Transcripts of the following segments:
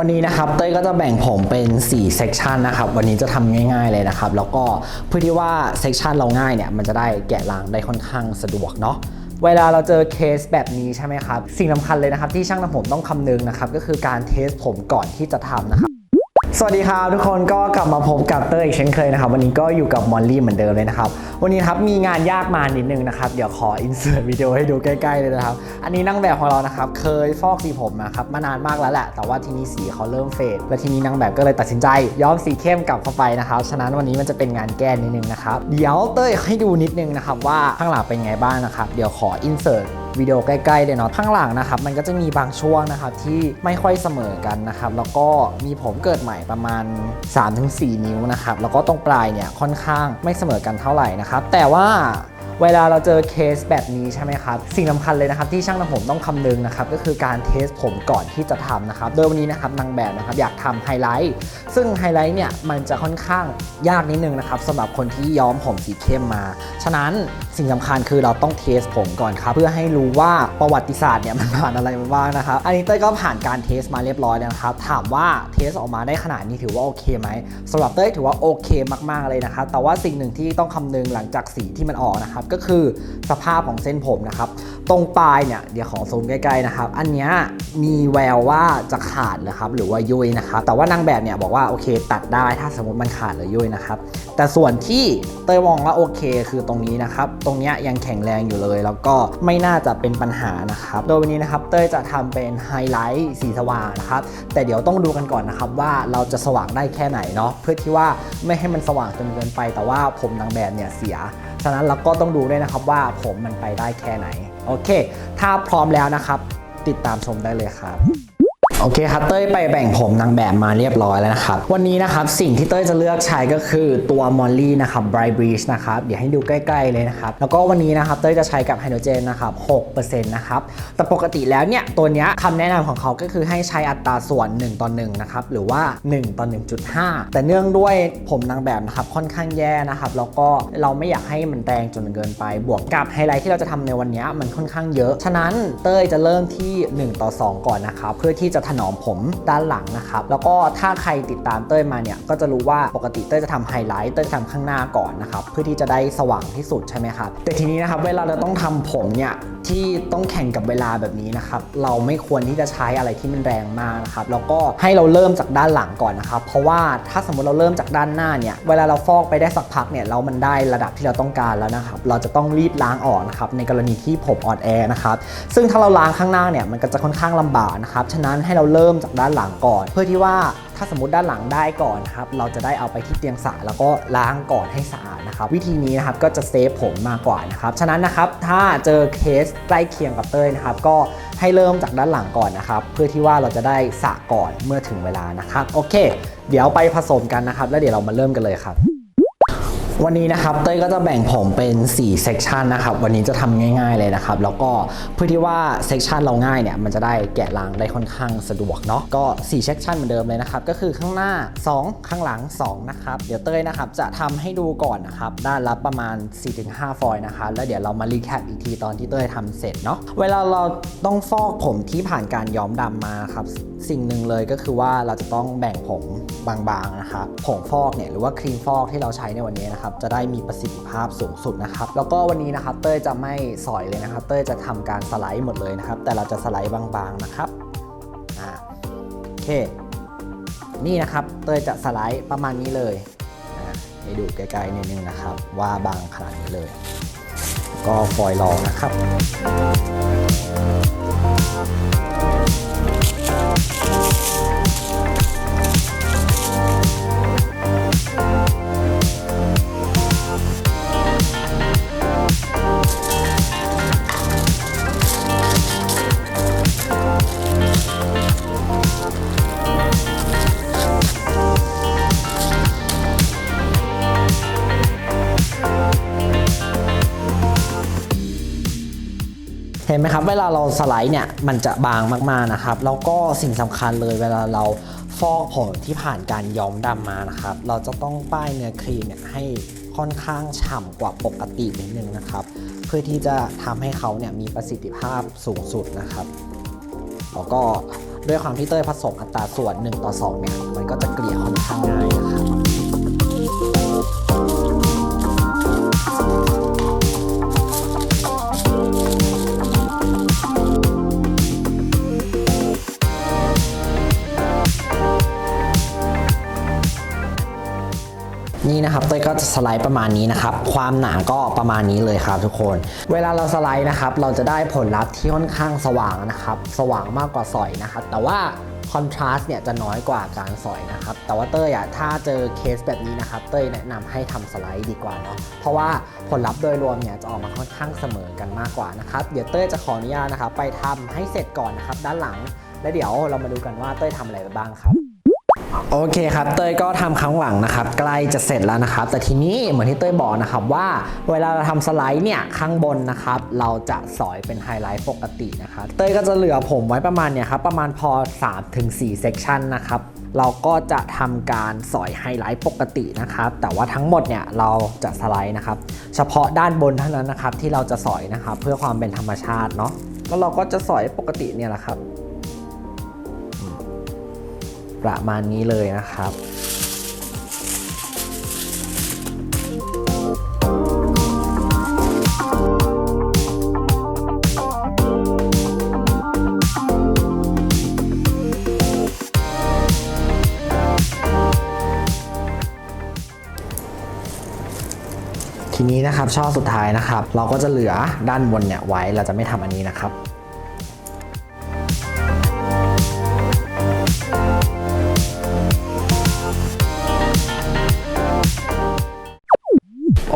วันนี้นะครับเต้ยก็จะแบ่งผมเป็น4เซกชันนะครับวันนี้จะทำง่าย ๆเลยนะครับ แล้วก็เพื่อที่ว่าเซกชันเราง่ายเนี่ยมันจะได้แกะล้างได้ค่อนข้างสะดวกเนาะเวลาเราเจอเคสแบบนี้ใช่ไหมครับ สิ่งสำคัญเลยนะครับที่ช่างทำผมต้องคำนึงนะครับก็คือการเทสผมก่อนที่จะทำนะครับ สวัสดีครับทุกคนก็กลับมาพบกับเตอร์อีกเช่นเคยนะครับวันนี้ก็อยู่กับมอลลี่เหมือนเดิมเลยนะครับวันนี้ครับมีงานยากมานิดนึงนะครับเดี๋ยวขออินเสิร์ตวิดีโอให้ดูใกล้ๆเลยนะครับอันนี้นางแบบของเรานะครับเคยฟอกสีผมมาครับมานานมากแล้วแหละ แต่ว่าทีนี้สีเขาเริ่มเฟดและทีนี้นางแบบก็เลยตัดสินใจย้อมสีเข้มกลับเข้าไปนะครับฉะนั้นวันนี้มันจะเป็นงานแก้นิดนึงนะครับเดี๋ยวเต้ยให้ดูนิดนึงนะครับว่าข้างหลังเป็นไงบ้างนะครับเดี๋ยวขออินเสิร์ต วิดีโอใกล้ๆเลยเนาะข้างหลังนะครับมันก็จะมีบางช่วงนะครับที่ไม่ค่อยเสมอกันนะครับแล้วก็มีผมเกิดใหม่ประมาณ 3-4 นิ้วนะครับแล้วก็ตรงปลายเนี่ยค่อนข้างไม่เสมอกันเท่าไหร่นะครับแต่ว่าเวลาเราเจอเคสแบบนี้ใช่ไหมครับ สิ่งสำคัญเลยนะครับที่ช่างทำผมต้องคำนึงนะครับก็คือการเทสผมก่อนที่จะทำนะครับโดยวันนี้นะครับนางแบบนะครับอยากทำไฮไลท์ซึ่งไฮไลท์เนี่ยมันจะค่อนข้างยากนิดนึงนะครับสำหรับคนที่ย้อมผมสีเข้มมา ฉะนั้น สิ่งสำคัญคือเราต้องเทสผมก่อนครับ เพื่อให้รู้ว่าประวัติศาสตร์เนี่ยมันผ่านอะไรมาบ้างนะครับ อันนี้เต้ยก็ผ่านการเทสมาเรียบร้อยแล้วนะครับ ถามว่าเทสออกมาได้ขนาดนี้ถือว่าโอเคไหมสำหรับเต้ยถือว่าโอเคมากๆเลยนะครับ แต่ว่าสิ่งหนึ่งที่ต้องคำนึงหลังจากสีที่มันออกนะครับ ก็คือสภาพของเส้นผมนะครับ ตรงปลายเนี่ยเดี๋ยวขอซูมใกล้ๆนะครับ อันนี้มีแววว่าจะขาดนะครับหรือว่ายุยนะครับ แต่ว่านางแบบเนี่ยบอกว่าโอเค ตัดได้ถ้าสมมติมันขาดหรือยุยนะครับ แต่ส่วนที่เต้ยมองว่าโอเค คือตรงนี้นะครับตรงเนี้ยยังแข็งแรงอยู่เลย แล้วก็ไม่น่าจะเป็นปัญหานะครับ โดยวันนี้นะครับเต้ยจะทำเป็นไฮไลท์สีสว่างนะครับ แต่เดี๋ยวต้องดูกันก่อนนะครับว่าเราจะสว่างได้แค่ไหนเนาะเพื่อที่ว่าไม่ให้มันสว่างจนเกินไป แต่ว่าผมนางแบบเนี่ยเสีย ฉะนั้นเราก็ต้องดูด้วยนะครับว่าผมมันไปได้แค่ไหน โอเค ถ้าพร้อมแล้วนะครับ ติดตามชมได้เลยครับ โอเคครับเต้ยไปแบ่งผมนางแบบมาเรียบร้อยแล้วนะครับ วันนี้นะครับสิ่งที่เต้ยจะเลือกใช้ก็คือตัวมอลลี่นะครับ Bright Breeze นะครับเดี๋ยวให้ดูใกล้ ๆเลยนะครับ แล้วก็วันนี้นะครับเต้ยจะใช้กับไฮโดรเจนนะครับ6%นะครับ แต่ปกติแล้วเนี่ย ตัวเนี้ยคำแนะนำของเขาก็คือให้ใช้อัตราส่วน 1 ต่อ1นะครับ หรือว่า 1 ต่อ 1.5 แต่เนื่องด้วยผมนางแบบนะครับค่อนข้างแย่นะครับ แล้วก็เราไม่อยากให้มันแรงจนเกินไป บวกกับไฮไลท์ที่เราจะทำในวันนี้มันค่อนข้างเยอะ ฉะนั้นเต้ยจะเริ่มที่ 1 ต่อ 2 ก่อนนะครับเพื่อที่จะถนอมผมด้านหลังนะครับ แล้วก็ถ้าใครติดตามเต้ยมาเนี่ย ก็จะรู้ว่าปกติเต้ยจะทำไฮไลท์ เต้ยจะทำข้างหน้าก่อนนะครับ เพื่อที่จะได้สว่างที่สุดใช่ไหมครับ แต่ทีนี้นะครับ เวลาเราต้องทำผมเนี่ย ที่ต้องแข่งกับเวลาแบบนี้นะครับ เราไม่ควรที่จะใช้อะไรที่มันแรงมากนะครับ แล้วก็ให้เราเริ่มจากด้านหลังก่อนนะครับ เพราะว่าถ้าสมมติเราเริ่มจากด้านหน้าเนี่ย เวลาเราฟอกไปได้สักพักเนี่ยแล้วมันได้ระดับที่เราต้องการแล้วนะครับ เราจะต้องรีบล้างออกนะครับในกรณีที่ผมอ่อนแอนะครับ ซึ่งถ้าเราล้างข้างหน้าเนี่ย มันก็จะค่อนข้างลำบากนะครับ ฉะนั้นให้เราเริ่มจากด้านหลังก่อน เพื่อที่ว่าถ้าสมมติด้านหลังได้ก่อนนะครับเราจะได้เอาไปที่เตียงสระแล้วก็ล้างก่อนให้สะอาดนะครับวิธีนี้นะครับก็จะเซฟผมมากกว่านะครับฉะนั้นนะครับถ้าเจอเคสใกล้เคียงกับเต้ยนะครับก็ให้เริ่มจากด้านหลังก่อนนะครับเพื่อที่ว่าเราจะได้สระก่อนเมื่อถึงเวลานะครับโอเค เดี๋ยวไปผสมกันนะครับ แล้วเดี๋ยวเรามาเริ่มกันเลยครับ วันนี้นะครับเต้ยก็จะแบ่งผมเป็น4เซกชันนะครับวันนี้จะทำง่าย ๆเลยนะครับแล้วก็เพื่อที่ว่าเซกชันเราง่ายเนี่ยมันจะได้แกะล้างได้ค่อนข้างสะดวกเนาะก็4เซกชันเหมือนเดิมเลยนะครับก็คือข้างหน้า 2 ข้างหลัง2นะครับเดี๋ยวเต้ยนะครับจะทำให้ดูก่อนนะครับด้านละประมาณ 4-5 ฟอยล์นะครับแล้วเดี๋ยวเรามารีแคปอีกทีตอนที่เต้ยทำเสร็จเนาะเวลาเราต้องฟอกผมที่ผ่านการย้อมดำมาครับสิ่งหนึ่งเลยก็คือว่าเราจะต้องแบ่งผมบางๆนะครับผงฟอกเนี่ยหรือว่าครีมฟอกที่เราใช้ในวันนี้นะครับจะได้มีประสิทธิภาพสูงสุดนะครับแล้วก็วันนี้นะครับเต้ยจะไม่สอยเลยนะครับ เต้ยจะทำการสไลด์หมดเลยนะครับ แต่เราจะสไลด์บางๆนะครับอ่าโอเค นี่นะครับเต้ยจะสไลด์ประมาณนี้เลยอ่าให้ดูใกล้ๆนิดนึงนะครับ ว่าบางขนาดนี้เลย ก็ฟอยล์รองนะครับ นไหมครับ เวลาเราสไลด์เนี่ยมันจะบางมากๆนะครับ แล้วก็สิ่งสำคัญเลยเวลาเราฟอกผมที่ผ่านการย้อมดำมานะครับ เราจะต้องป้ายเนื้อครีมเนี่ยให้ค่อนข้างฉ่ำกว่าปกตินิดนึงนะครับ เพื่อที่จะทำให้เขาเนี่ยมีประสิทธิภาพสูงสุดนะครับแล้วก็ด้วยความที่เต้ยผสมอัตราส่วน 1 ต่อ 2 เนี่ย มันก็จะเกลี่ยค่อนข้างง่ายนะครับ นะครับเต้ยก็จะสไลด์ประมาณนี้นะครับ ความหนาก็ประมาณนี้เลยครับทุกคน เวลาเราสไลด์นะครับ เราจะได้ผลลัพธ์ที่ค่อนข้างสว่างนะครับ สว่างมากกว่าสอยนะครับ แต่ว่าคอนทราสต์เนี่ยจะน้อยกว่าการสอยนะครับ แต่ว่าเต้ยอะถ้าเจอเคสแบบนี้นะครับ เต้ยแนะนำให้ทำสไลด์ดีกว่าเนาะ เพราะว่าผลลัพธ์โดยรวมเนี่ยจะออกมาค่อนข้างเสมอกันมากกว่านะครับ เดี๋ยวเต้ยจะขออนุญาตนะครับ ไปทำให้เสร็จก่อนนะครับ ด้านหลัง แล้วเดี๋ยวเรามาดูกันว่าเต้ยทำอะไรไปบ้างครับ โอเคครับ เต้ยก็ทำครั้งหลังนะครับ ใกล้จะเสร็จแล้วนะครับ แต่ทีนี้เหมือนที่เต้ยบอกนะครับว่า เวลาเราทำสไลด์เนี่ยข้างบนนะครับ เราจะสอยเป็นไฮไลท์ปกตินะครับ เต้ยก็จะเหลือผมไว้ประมาณเนี่ยครับประมาณพอ 3-4เซกชันนะครับเราก็จะทำการสอยไฮไลท์ปกตินะครับ แต่ว่าทั้งหมดเนี่ยเราจะสไลด์นะครับ เฉพาะด้านบนเท่านั้นนะครับที่เราจะสอยนะครับ เพื่อความเป็นธรรมชาติเนาะแล้วเราก็จะสอยปกติเนี่ยแหละครับ ประมาณนี้เลยนะครับทีนี้นะครับช่อสุดท้ายนะครับ เราก็จะเหลือด้านบนเนี่ยไว้เราจะไม่ทำอันนี้นะครับ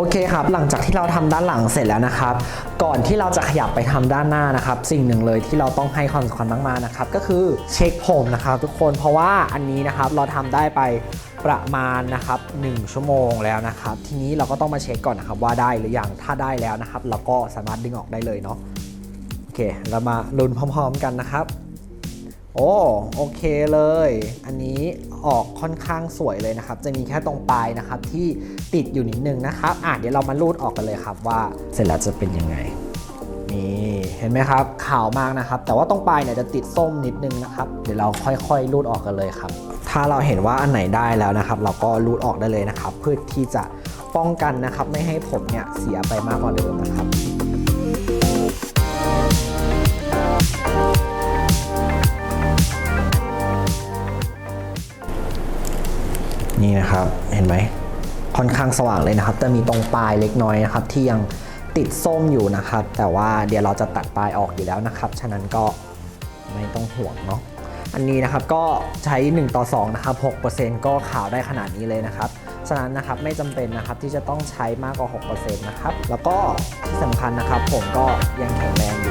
โอเคครับ หลังจากที่เราทำด้านหลังเสร็จแล้วนะครับ ก่อนที่เราจะขยับไปทำด้านหน้านะครับ สิ่งหนึ่งเลยที่เราต้องให้ความสำคัญมากๆนะครับ ก็คือเช็คผมนะครับ ทุกคนเพราะว่าอันนี้นะครับเราทำได้ไปประมาณนะครับ1ชั่วโมงแล้วนะครับ ทีนี้เราก็ต้องมาเช็คก่อนนะครับว่าได้หรือยังถ้าได้แล้วนะครับ เราก็สามารถดึงออกได้เลยเนาะโอเค เรามาลุ้นพร้อม ๆ กันนะครับ โอ้โอเคเลย อันนี้ออกค่อนข้างสวยเลยนะครับ จะมีแค่ตรงปลายนะครับที่ติดอยู่นิดนึงนะครับอะเดี๋ยวเรามารูดออกกันเลยครับว่าเสร็จแล้วจะเป็นยังไงนี่เห็นไหมครับขาวมากนะครับ แต่ว่าตรงปลายเนี่ยจะติดส้มนิดนึงนะครับเดี๋ยวเราค่อยๆรูดออกกันเลยครับ ถ้าเราเห็นว่าอันไหนได้แล้วนะครับ เราก็รูดออกได้เลยนะครับ เพื่อที่จะป้องกันนะครับ ไม่ให้ผมเนี่ยเสียไปมากกว่าเดิมนะครับ นี่นะครับเห็นไหมค่อนข้างสว่างเลยนะครับจะมีตรงปลายเล็กน้อยนะครับ ที่ยังติดส้มอยู่นะครับ แต่ว่าเดี๋ยวเราจะตัดปลายออกอยู่แล้วนะครับ ฉะนั้นก็ไม่ต้องห่วงเนาะอันนี้นะครับก็ใช้ 1 ต่อ2นะครับ6%ก็ขาวได้ขนาดนี้เลยนะครับ ฉะนั้นนะครับไม่จำเป็นนะครับที่จะต้องใช้มากกว่า 6%นะครับ แล้วก็ที่สำคัญนะครับผมก็ยังแข็งแรง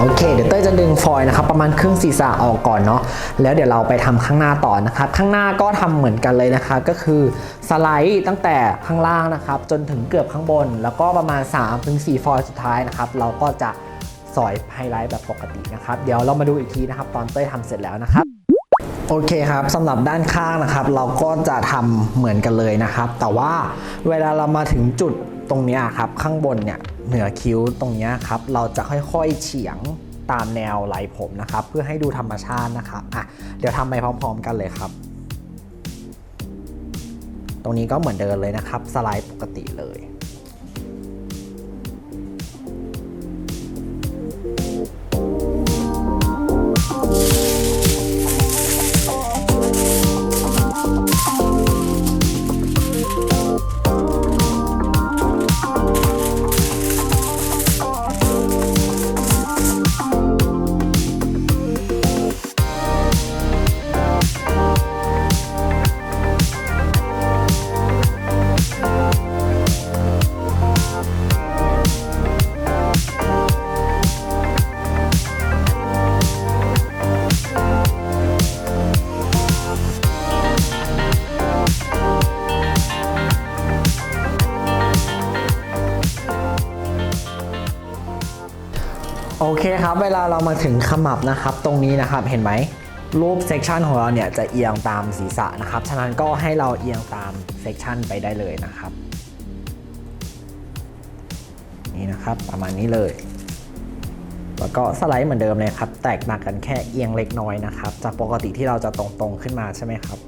โอเค เดี๋ยวเต้ยจะดึงฟอยล์นะครับประมาณครึ่งศีรษะออกก่อนเนาะแล้วเดี๋ยวเราไปทำข้างหน้าต่อนะครับ ข้างหน้าก็ทำเหมือนกันเลยนะครับ ก็คือสไลด์ตั้งแต่ข้างล่างนะครับ จนถึงเกือบข้างบน แล้วก็ประมาณ 3-4 ฟอยล์สุดท้ายนะครับ เราก็จะสอยไฮไลท์แบบปกตินะครับ เดี๋ยวเรามาดูอีกทีนะครับ ตอนเต้ยทำเสร็จแล้วนะครับโอเคครับสำหรับด้านข้างนะครับ เราก็จะทำเหมือนกันเลยนะครับ แต่ว่าเวลาเรามาถึงจุดตรงนี้ครับข้างบนเนี่ย เหนือคิ้วตรงนี้ครับ เราจะค่อยๆเฉียงตามแนวไหลผมนะครับ เพื่อให้ดูธรรมชาตินะครับอะเดี๋ยวทำไปพร้อม ๆ กันเลยครับ ตรงนี้ก็เหมือนเดิมเลยนะครับ สไลด์ปกติเลย ครับ เวลาเรามาถึงขมับนะครับ ตรงนี้นะครับ เห็นไหมรูปเซกชันของเราเนี่ยจะเอียงตามศีรษะนะครับ ฉะนั้นก็ให้เราเอียงตามเซกชันไปได้เลยนะครับ นี่นะครับประมาณนี้เลย แล้วก็สไลด์เหมือนเดิมเลยครับ แตกต่างกันแค่เอียงเล็กน้อยนะครับ จากปกติที่เราจะตรงๆขึ้นมาใช่ไหมครับ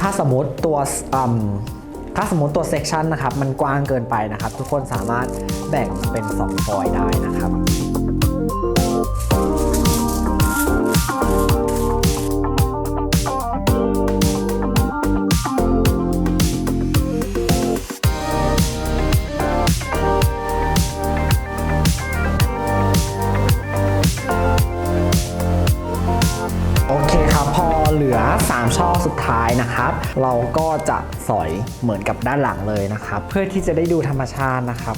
ถ้าสมมติตัวอืม ถ้าสมมติตัวเซกชันนะครับมันกว้างเกินไปนะครับ ทุกคนสามารถแบ่งเป็น2ฟอยได้นะครับ เราก็จะสอยเหมือนกับด้านหลังเลยนะครับ เพื่อที่จะได้ดูธรรมชาตินะครับ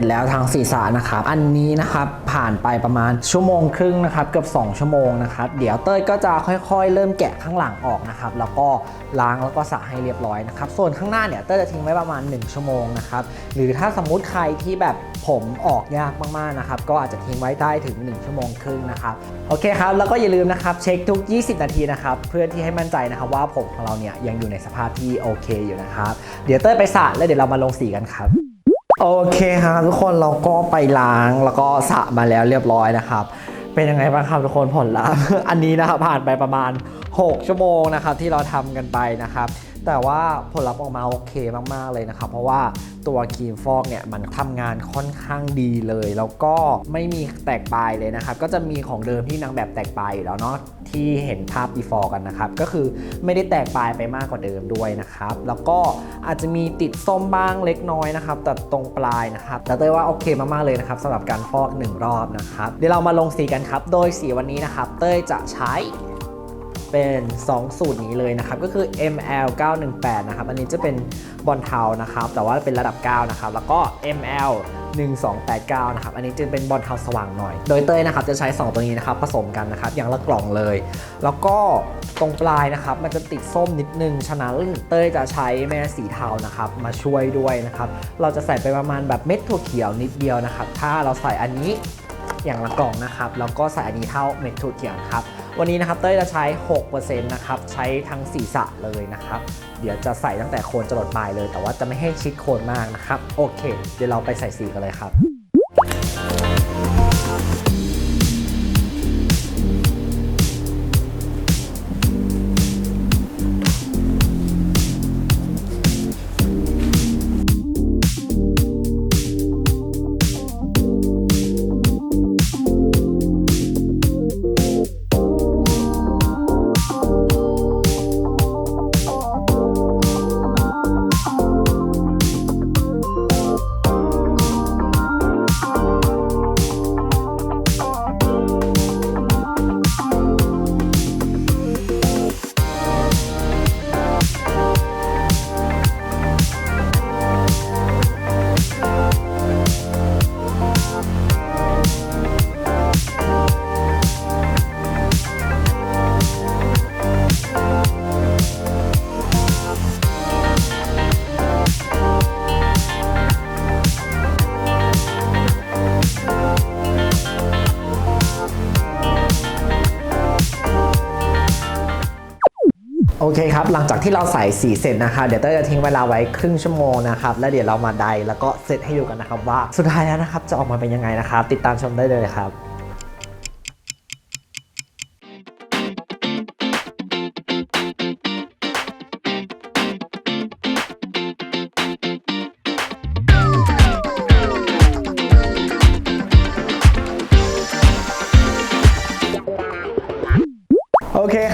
ร็จแล้วทางศีรษะนะครับอันนี้นะครับผ่านไปประมาณชั่วโมงครึ่งนะครับเกือบ2 ชั่วโมงนะครับเดี๋ยวเต้ยก็จะค่อยๆ เริ่มแกะข้างหลังออกนะครับแล้วก็ล้างแล้วก็สระให้เรียบร้อยนะครับส่วนข้างหน้าเนี่ยเต้ยจะทิ้งไว้ประมาณ 1 ชั่วโมงนะครับหรือถ้าสมมุติใครที่แบบผมออกยากมากๆนะครับก็อาจจะทิ้งไว้ได้ถึง 1 ชั่วโมงครึ่งนะครับโอเคครับแล้วก็อย่าลืมนะครับเช็คทุก 20 นาทีนะครับเพื่อที่ให้มั่นใจนะครับว่าผมของเราเนี่ยยังอยู่ในสภาพที่โอเคอยู่นะครับเดี๋ยวเต้ยไปสระแล้วเดี๋ยวเรามาลงสีกันครับ โอเคครับทุกคนเราก็ไปล้างแล้วก็สระมาแล้วเรียบร้อยนะครับ เป็นยังไงบ้างครับทุกคนผลลัพธ์อันนี้นะครับผ่านไปประมาณ 6 ชั่วโมงนะครับที่เราทำกันไปนะครับ แต่ว่าผลลัพธ์ออกมาโอเคมาก ๆ เลยนะครับ เพราะว่าตัวครีมฟอกเนี่ยมันทำงานค่อนข้างดีเลย แล้วก็ไม่มีแตกปลายเลยนะครับ ก็จะมีของเดิมที่นางแบบแตกปลายอยู่แล้วเนาะที่เห็นภาพ before กันนะครับ ก็คือไม่ได้แตกปลายไปมากกว่าเดิมด้วยนะครับ แล้วก็อาจจะมีติดส้มบ้างเล็กน้อยนะครับแต่ตรงปลายนะครับแต่เต้ยว่าโอเคมากๆเลยนะครับสำหรับการฟอก 1 รอบนะครับเดี๋ยวเรามาลงสีกันครับ โดยสีวันนี้นะครับ เต้ยจะใช้ เป็น 2 สูตรนี้เลยนะครับ ก็คือ ML 918นะครับ อันนี้จะเป็นบอลเทานะครับ แต่ว่าเป็นระดับ 9 นะครับ แล้วก็ ML 1289นะครับ อันนี้จะเป็นบอลเทาสว่างหน่อย โดยเต้ยนะครับจะใช้ 2 ตัวนี้นะครับผสมกันนะครับ อย่างละกล่องเลย แล้วก็ตรงปลายนะครับมันจะติดส้มนิดนึง ฉะนั้นเต้ยจะใช้แม่สีเทานะครับมาช่วยด้วยนะครับ เราจะใส่ไปประมาณแบบเม็ดถั่วเขียวนิดเดียวนะครับ ถ้าเราใส่อันนี้อย่างละกล่องนะครับ แล้วก็ใส่อันนี้เท่าเม็ดถั่วเขียวครับ วันนี้นะครับเต้ยจะใช้ 6%นะครับ ใช้ทั้งศีรษะเลยนะครับ เดี๋ยวจะใส่ตั้งแต่โคนจรดปลายเลย แต่ว่าจะไม่ให้ชิดโคนมากนะครับ โอเค เดี๋ยวเราไปใส่สีกันเลยครับ เคครับ หลังจากที่เราใส่สีเสร็จนะคะเดี๋ยวเต้ยจะทิ้งเวลาไว้ครึ่งชั่วโมงนะครับ แล้วเดี๋ยวเรามาไดแล้วก็เซตให้ดูกันนะครับว่าสุดท้ายแล้วนะครับจะออกมาเป็นยังไงนะครับ ติดตามชมได้เลยครับ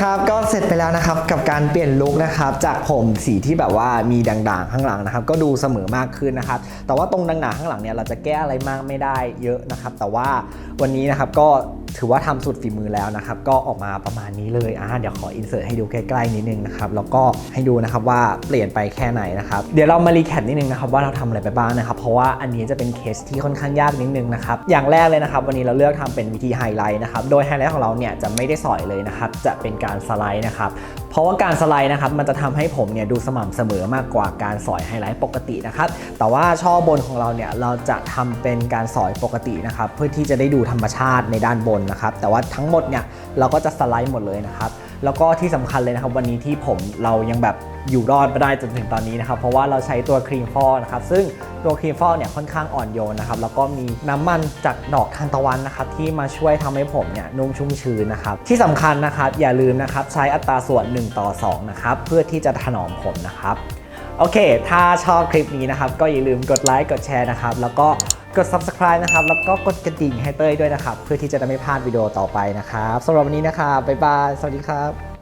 ครับก็เสร็จไปแล้วนะครับกับการเปลี่ยนลุคนะครับจากผมสีที่แบบว่ามีด่างๆข้างหลังนะครับก็ดูเสมอมากขึ้นนะครับแต่ว่าตรงด่างๆข้างหลังเนี่ยเราจะแก้อะไรมากไม่ได้เยอะนะครับแต่ว่าวันนี้นะครับก็ ถือว่าทำสุดฝีมือแล้วนะครับ ก็ออกมาประมาณนี้เลยอ่าเดี๋ยวขออินเสิร์ตให้ดูใกล้ๆนิดนึงนะครับ แล้วก็ให้ดูนะครับว่าเปลี่ยนไปแค่ไหนนะครับ เดี๋ยวเรามารีแคปนิดนึงนะครับว่าเราทำอะไรไปบ้างนะครับ เพราะว่าอันนี้จะเป็นเคสที่ค่อนข้างยากนิดนึงนะครับ อย่างแรกเลยนะครับ วันนี้เราเลือกทำเป็นวิธีไฮไลท์นะครับ โดยไฮไลท์ของเราเนี่ยจะไม่ได้สอยเลยนะครับ จะเป็นการสไลด์นะครับ ราะว่าการสไลด์นะครับมันจะทำให้ผมเนี่ยดูสม่ำเสมอมากกว่าการสอยไฮไลท์ปกตินะครับแต่ว่าช่อบนของเราเนี่ยเราจะทำเป็นการสอยปกตินะครับเพื่อที่จะได้ดูธรรมชาติในด้านบนนะครับแต่ว่าทั้งหมดเนี่ยเราก็จะสไลด์หมดเลยนะครับ แล้วก็ที่สำคัญเลยนะครับ วันนี้ที่ผมเรายังแบบอยู่รอดมาได้จนถึงตอนนี้นะครับ เพราะว่าเราใช้ตัวครีมฟอกนะครับ ซึ่งตัวครีมฟอกเนี่ยค่อนข้างอ่อนโยนนะครับ แล้วก็มีน้ำมันจากดอกทานตะวันนะครับ ที่มาช่วยทำให้ผมเนี่ยนุ่มชุ่มชื้นนะครับ ที่สำคัญนะครับ อย่าลืมนะครับ ใช้อัตราส่วน 1 ต่อ 2 นะครับ เพื่อที่จะถนอมผมนะครับ โอเค ถ้าชอบคลิปนี้นะครับ ก็อย่าลืมกดไลค์ กดแชร์นะครับ แล้วก็ กด subscribe นะครับ แล้วก็กดกระดิ่งให้เต้ยด้วยนะครับ เพื่อที่จะได้ไม่พลาดวิดีโอต่อไปนะครับสำหรับวันนี้นะครับบ๊ายบาย สวัสดีครับ